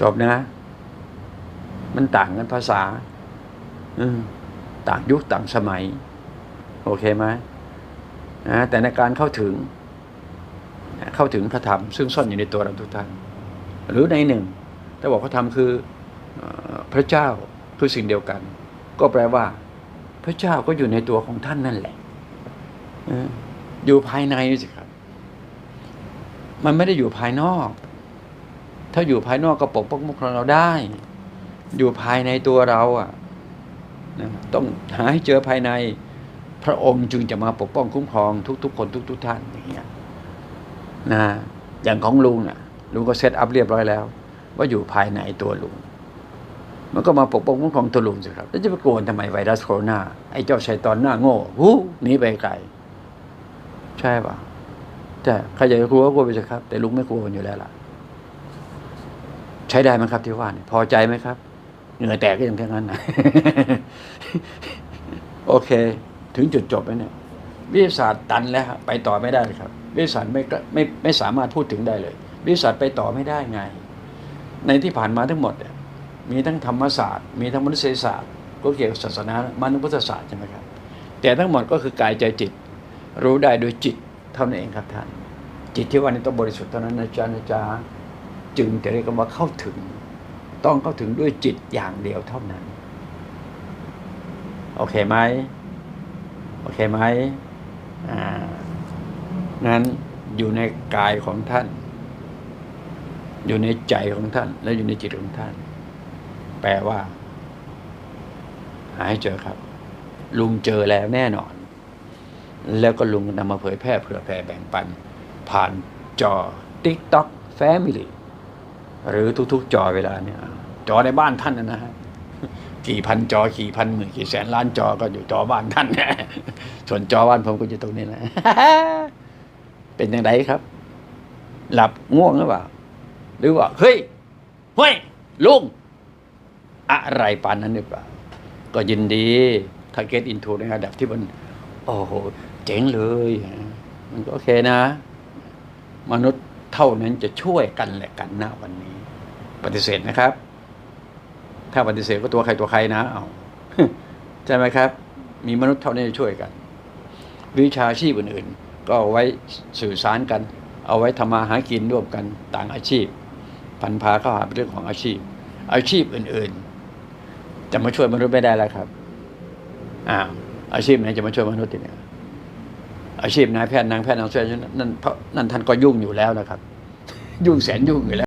จบนะ มันต่างกันภาษาต่างยุคต่างสมัย โอเคไหมนะแต่ในการเข้าถึง เข้าถึงพระธรรม ซึ่งซ่อนอยู่ในตัวเราทุกท่านหรือในหนึ่งถ้าบอกพระธรรมคือพระเจ้าคือสิ่งเดียวกัน ก็แปลว่า พระเจ้าก็อยู่ในตัวของท่านนั่นแหละอยู่ภายในนี่สิครับ มันไม่ได้อยู่ภายนอก ถ้าอยู่ภายนอกก็ปกป้องคุ้มครองเราได้ อยู่ภายในตัวเราอะนะต้องหาให้เจอภายในพระองค์จึงจะมาปกป้องคุ้มครองทุก ๆ คนทุก ๆ ท่านอย่างเงี้ยนะอย่างของลุงอะ ลุงก็เซตอัพเรียบร้อยแล้ว ว่าอยู่ภายในตัวลุง มันก็มาปกป้องคุ้มครองตัวลุงสิครับ แล้วจะไปโกลัวทำไมไวรัสโคโรนาไอ้เจ้าชัยตอนหน้าโง่หูหนีไปไกลใช่ป่ะแต่ใครอยากจะกลัวก็กลัวไปสิครับ แต่ลุงไม่กลัวอยู่แล้วล่ะ ใช้ได้ไหมครับที่ว่าเนี่ยพอใจไหมครับ เหงื่อแตกก็ยังแค่นั้นนะโอเค ถึงจุดจบแล้วเนี่ยวิทยาศาสตร์ตันแล้วไปต่อไม่ได้เลยครับ วิทยาศาสตร์ไม่ไม่ไม่สามารถพูดถึงได้เลย วิทยาศาสตร์ไปต่อไม่ได้ไง ในที่ผ่านมาทั้งหมดเนี่ยมีทั้งธรรมศาสตร์ มีทั้งมนุษยศาสตร์ ก็เกี่ยวกับศาสนามานุพุทธศาสตร์ใช่ไหมครับ แต่ทั้งหมดก็คือกายใจจิต รู้ได้โดยจิตเท่านั้นเองครับท่าน จิตที่ว่านี้ต้องบริสุทธิ์เท่านั้นนะจ๊ะนะจ๊ะ จึงจะเรียกว่าเข้าถึง ต้องเข้าถึงด้วยจิตอย่างเดียวเท่านั้น โอเคไหมโอเคไหมอ่านั้นอยู่ในกายของท่าน อยู่ในใจของท่าน และอยู่ในจิตของท่าน แปลว่า หาให้เจอครับ ลุงเจอแล้วแน่นอน แล้วก็ลุงนำมาเผยแพร่เผื่อแผ่แบ่งปัน ผ่านจอ TikTok Family หรือทุก ๆ จอเวลาเนี่ยจอในบ้านท่านนะฮะกี่พันจอกี่พันหมื่นกี่แสนล้านจอก็อยู่จอบ้านท่านส่วนจอบ้านผมก็อยู่ตรงนี้แหละเป็นยังไงครับ หลับง่วงหรือเปล่า หรือว่าเฮ้ยเฮ้ยลุงอะไรปานนั้นหรือเปล่า ก็ยินดี ถ้า get into ในระดับที่มันโอ้โห เจ๋งเลย มันก็โอเคนะ มนุษย์เท่านั้นจะช่วยกันและกันณวันนี้ ปฏิเสธนะครับ ถ้าปฏิเสธก็ตัวใครตัวใครนะเอาใช่ไหมครับ มีมนุษย์เท่านี้จะช่วยกัน วิชาชีพอื่นๆ ก็เอาไว้สื่อสารกัน เอาไว้ทำมาหากินร่วมกันต่างอาชีพ พันพาเข้าหาเป็นเรื่องของอาชีพ อาชีพอื่นๆ จะมาช่วยมนุษย์ไม่ได้แล้วครับอ้าอาชีพไหนจะมาช่วยมนุษย์เนี่ยอาชีพนายแพทย์นางแพทย์นางแพทย์นั่นเพราะนั่นท่านก็ยุ่งอยู่แล้วนะครับ ยุ่งแสนยุ่งอยู่แล้ว